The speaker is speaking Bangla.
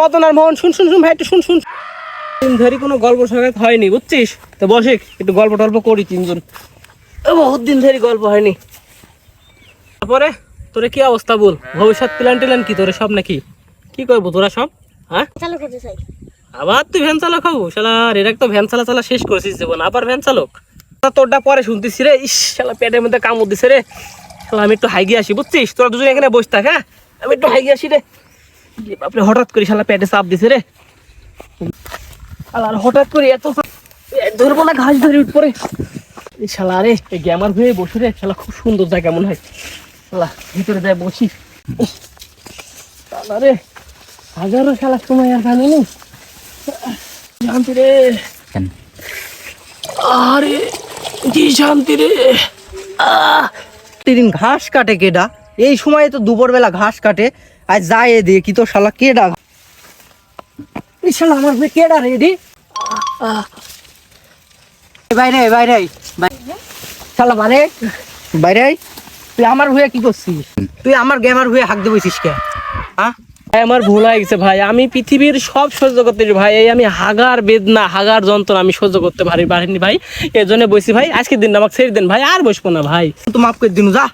মদন আর মোহন শুন শুন শুন ভাই একটু শুন শুন। ধরে কোনো গল্প সঙ্গে হয়নি বুঝছিস? তো বসে একটু গল্প টল্প করি তিনজন। বহুত দিন ধরে গল্প হয়নি। তারপরে তোরে কি অবস্থা বল? ভবিষ্যৎ প্ল্যান টিল্যান কি তোরে সব নাকি? কি করব তোরা সব? হ্যাঁ? আবার তুই ভ্যান চালক হব? শালা এর তো ভ্যান চালা চালা শেষ করেছিস জীবন। আবার ভ্যান চালক? তোরটা পরে শুনতেছি রে। ইস শালা পেটের মধ্যে কামড় দিছে রে। শালা আমি একটু হাইগি আসি বুঝছিস? তোরা দুজন এখানে বসে থাক হ্যাঁ? আমি একটু হাইগিয়ে আসি রে। বাপরে হঠাৎ করে শালা পেটে চাপ দিছে রে। আর হঠাৎ করে এত ধরবো না ঘাস ধরে উঠ পরে শালা রে এই গ্যামার হয়ে বসে রে শালা খুব সুন্দর জায়গা মনে হয়। শালা ভিতরে যায় বসি। শালা রে হাজারো শালা সময় আর জানি নি শান্তি রে। আরে কি শান্তি রে। প্রতিদিন ঘাস কাটে কেডা? এই সময় তো দুপুরবেলা ঘাস কাটে। আজ যায় দেখি তো শালা শালা আমার মেয়ে কেডা রে এডি? বাইরে বাইরে শালা মানে বাইরে তুই আমার হয়ে কি করছিস? তুই আমার গেমার হয়ে হাঁক দেবছিস কে? হ্যাঁ? ভাই আমার ভুল হয়ে গেছে ভাই। আমি পৃথিবীর সব সহ্য করতে ভাই। এই আমি হাগার বেদনা হাগার যন্ত্রণা আমি সহ্য করতে পারি পারিনি ভাই। এর জন্য বসি ভাই। আজকের দিন আমাকে ছেড়ে দেন ভাই। আর বসবো না ভাই। তো মাফ করে দিনু যা।